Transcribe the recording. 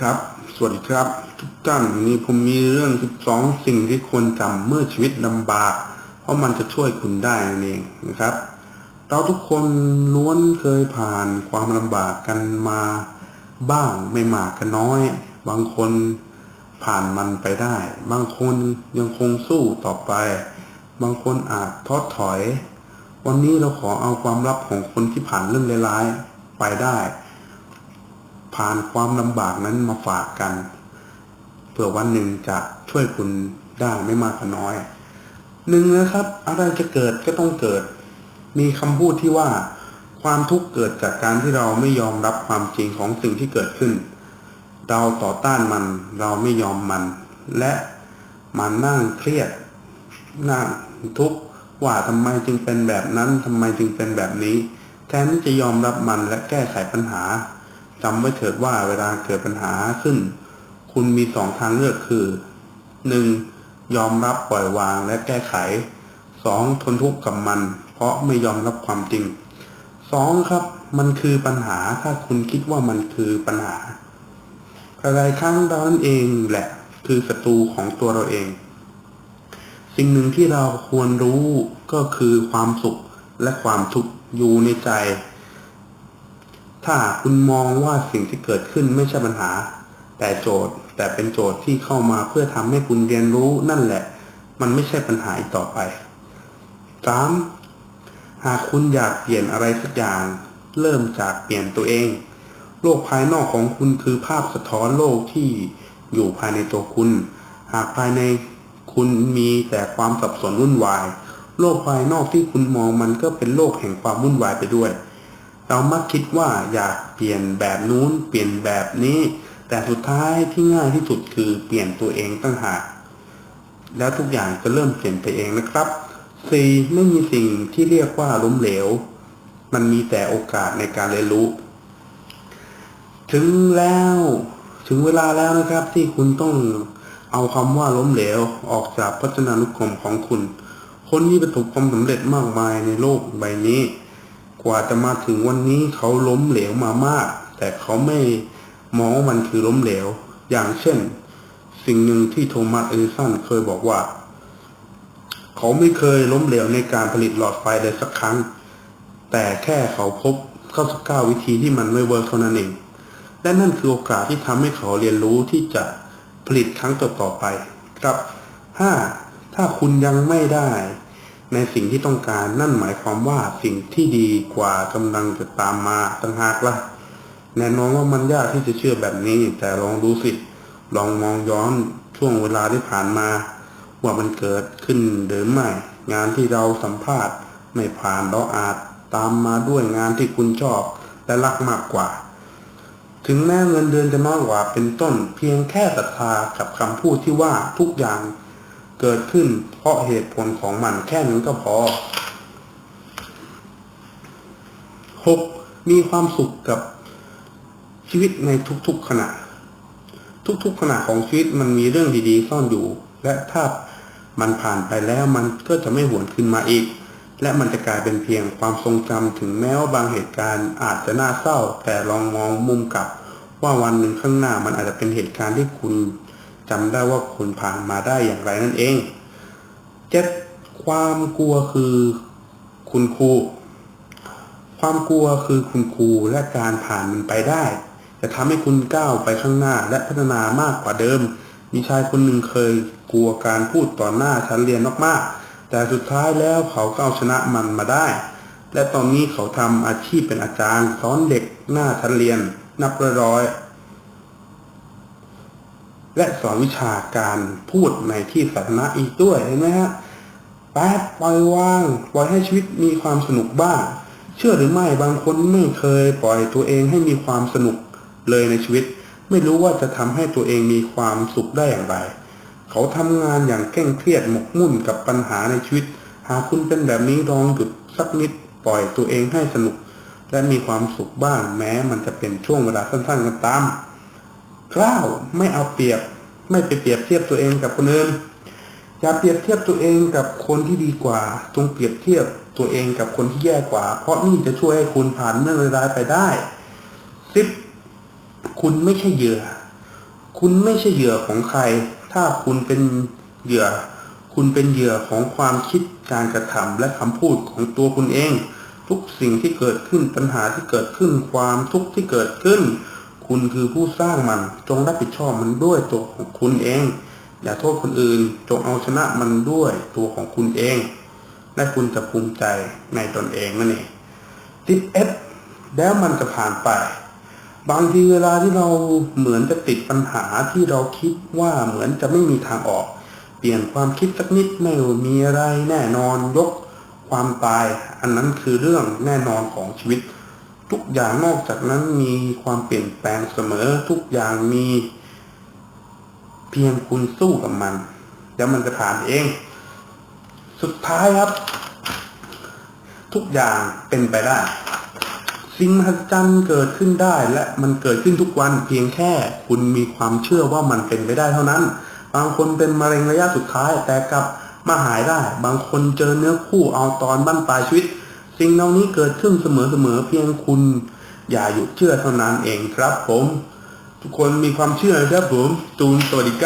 ครับ สวัสดีครับ ทุกท่านวันนี้ผมมีเรื่อง 12 สิ่งที่ควรจำเมื่อชีวิตลำบาก เพราะมันจะช่วยคุณได้นั่นเองนะครับ เราทุกคนล้วนเคยผ่านความลำบากกันมาบ้างไม่มากก็น้อย บางคนผ่านมันไปได้ บางคนยังคงสู้ต่อไป บางคนอาจท้อถอย วันนี้เราขอเอาความลับของคนที่ผ่านเรื่องร้ายๆไปได้ ผ่านความลำบากนั้นมาฝากกันเพื่อวันหนึ่งจะช่วยคุณได้ไม่มากก็น้อยหนึ่งนะครับ อะไรจะเกิดก็ต้องเกิด มีคำพูดที่ว่า ความทุกข์เกิดจากการที่เราไม่ยอมรับความจริงของสิ่งที่เกิดขึ้น เราต่อต้านมัน เราไม่ยอมมัน และมันนั่งเครียดนั่งทุกข์ว่าทำไมจึงเป็นแบบนั้นทำไมจึงเป็นแบบนี้แทนที่จะยอมรับมันและแก้ไขปัญหา จำไว้เถิดว่าเวลาเกิดปัญหาขึ้น คุณมีสองทางเลือกคือหนึ่งยอมรับปล่อยวางและแก้ไขสองทนทุกข์กับมัน เพราะไม่ยอมรับความจริงสองครับ มันคือปัญหาถ้าคุณคิดว่ามันคือปัญหาหลายครั้งเราเองแหละคือศัตรูของตัวเราเอง สิ่งหนึ่งที่เราควรรู้ก็คือความสุขและความทุกข์อยู่ในใจ ถ้าคุณมองว่าสิ่งที่เกิดขึ้นไม่ใช่ปัญหา แต่โจทย์แต่เป็นโจทย์ที่เข้ามาเพื่อทำให้คุณเรียนรู้นั่นแหละ มันไม่ใช่ปัญหาอีกต่อไป 3. หากคุณอยากเปลี่ยนอะไรสักอย่าง เริ่มจากเปลี่ยนตัวเอง โลกภายนอกของคุณคือภาพสะท้อนโลกที่อยู่ภายในตัวคุณ หากภายในคุณมีแต่ความสับสนวุ่นวาย โลกภายนอกที่คุณมองมันก็เป็นโลกแห่งความวุ่นวายไปด้วย เรามักคิดว่าอยากเปลี่ยนแบบนู้น เปลี่ยนแบบนี้ แต่สุดท้ายที่ง่ายที่สุดคือเปลี่ยนตัวเองตั้งหากแล้วทุกอย่างจะเริ่มเปลี่ยนไปเองนะครับ 4. ไม่มีสิ่งที่เรียกว่าล้มเหลว มันมีแต่โอกาสในการเรียนรู้ ถึงแล้วถึงเวลาแล้วนะครับที่คุณต้องเอาคำว่าล้มเหลวออกจากพจนานุกรมของคุณ คนที่ประสบความสำเร็จมากมายในโลกใบนี้ กว่าจะมาถึงวันนี้เขาล้มเหลวมามาก แต่เขาไม่มองว่ามันคือล้มเหลว อย่างเช่น สิ่งหนึ่งที่โทมัสเอดิสันเคยบอกว่า เขาไม่เคยล้มเหลวในการผลิตหลอดไฟเลยสักครั้ง แต่แค่เขาพบ99วิธีที่มันไม่เวิร์กเท่านั้นเอง และนั่นคือโอกาสที่ทำให้เขาเรียนรู้ที่จะผลิตครั้งต่อๆไป ครับ 5. ถ้าคุณยังไม่ได้ ในสิ่งที่ต้องการนั่นหมายความว่าสิ่งที่ดีกว่ากำลังจะตามมาต่างหากละ่ะแน่นอนว่ามันยากที่จะเชื่อแบบนี้ แต่ลองดูสิ ลองมองย้อนช่วงเวลาที่ผ่านมา ว่ามันเกิดขึ้นหรือไม่ งานที่เราสัมภาษณ์ไม่ผ่านเราอาจตามมาด้วยงานที่คุณชอบและรักมากกว่า ถึงแม้เงินเดือนจะมากกว่าเป็นต้น เพียงแค่ศรัทธากับคำพูดที่ว่าทุกอย่าง เกิดขึ้นเพราะเหตุผลของมันแค่นั้นก็พอ 6. มีความสุขกับชีวิตในทุกๆขณะ ทุกๆขณะของชีวิตมันมีเรื่องดีๆซ่อนอยู่ และถ้ามันผ่านไปแล้วมันก็จะไม่หวนขึ้นมาอีก และมันจะกลายเป็นเพียงความทรงจำถึงแม้ว่าบางเหตุการณ์อาจจะน่าเศร้า แต่ลองมองมุมกลับ ว่าวันหนึ่งข้างหน้ามันอาจจะเป็นเหตุการณ์ที่คุณ จำได้ว่าคุณผ่านมาได้อย่างไรนั่นเอง เจ็ดความกลัวคือคุณครู ความกลัวคือคุณครูและการผ่านมันไปได้ จะทำให้คุณก้าวไปข้างหน้าและพัฒนามากกว่าเดิม มีชายคนหนึ่งเคยกลัวการพูดต่อหน้าชั้นเรียนมากๆ แต่สุดท้ายแล้วเขาก็เอาชนะมันมาได้ และตอนนี้เขาทำอาชีพเป็นอาจารย์สอนเด็กหน้าชั้นเรียน นับร้อย และสอนวิชาการพูดในที่สาธารณะอีกด้วยเห็นไหมฮะแป๊บปล่อยวางปล่อยให้ชีวิตมีความสนุกบ้าง เชื่อหรือไม่บางคนไม่เคยปล่อยตัวเองให้มีความสนุกเลยในชีวิต ไม่รู้ว่าจะทำให้ตัวเองมีความสุขได้อย่างไร เขาทำงานอย่างเคร่งเครียดหมกมุ่นกับปัญหาในชีวิต หากคุณเป็นแบบนี้ลองหยุดสักนิดปล่อยตัวเองให้สนุก และมีความสุขบ้างแม้มันจะเป็นช่วงเวลาสั้นๆกันตาม กล้าวไม่เอาเปรียบ ไม่ไปเปรียบเทียบตัวเองกับคนอื่นอย่าเปรียบเทียบตัวเองกับคนที่ดีกว่า จงเปรียบเทียบตัวเองกับคนที่แย่กว่า เพราะนี่จะช่วยให้คุณผ่านเรื่องร้ายไปได้สิบคุณไม่ใช่เหยื่อ คุณไม่ใช่เหยื่อของใคร ถ้าคุณเป็นเหยื่อ คุณเป็นเหยื่อของความคิดการกระทำและคำพูดของตัวคุณเอง ทุกสิ่งที่เกิดขึ้นปัญหาที่เกิดขึ้นความทุกข์ที่เกิดขึ้น คุณคือผู้สร้างมัน จงรับผิดชอบมันด้วยตัวของคุณเอง อย่าโทษคนอื่น จงเอาชนะมันด้วยตัวของคุณเอง และคุณจะภูมิใจในตนเองนั่นเองติดเอสแล้วมันจะผ่านไป บางทีเวลาที่เราเหมือนจะติดปัญหาที่เราคิดว่าเหมือนจะไม่มีทางออก เปลี่ยนความคิดสักนิดไม่มีอะไรแน่นอนยกความตาย อันนั้นคือเรื่องแน่นอนของชีวิต ทุกอย่างนอกจากนั้นมีความเปลี่ยนแปลงเสมอ ทุกอย่างมี เพียงคุณสู้กับมัน แล้วมันจะผ่านเอง สุดท้ายครับ ทุกอย่างเป็นไปได้ สิ่งมหัศจรรย์เกิดขึ้นได้และมันเกิดขึ้นทุกวันเพียงแค่ คุณมีความเชื่อว่ามันเป็นไปได้เท่านั้น บางคนเป็นมะเร็งระยะสุดท้ายแต่กลับมาหายได้ บางคนเจอเนื้อคู่เอาตอนบั้นปลายชีวิต สิ่งเหล่านี้เกิดขึ้นเสมอๆเพียงคุณ อย่าหยุดเชื่อเท่านั้นเองครับผม ทุกคนมีความเชื่อนะครับผมตูนสวัสดีครับ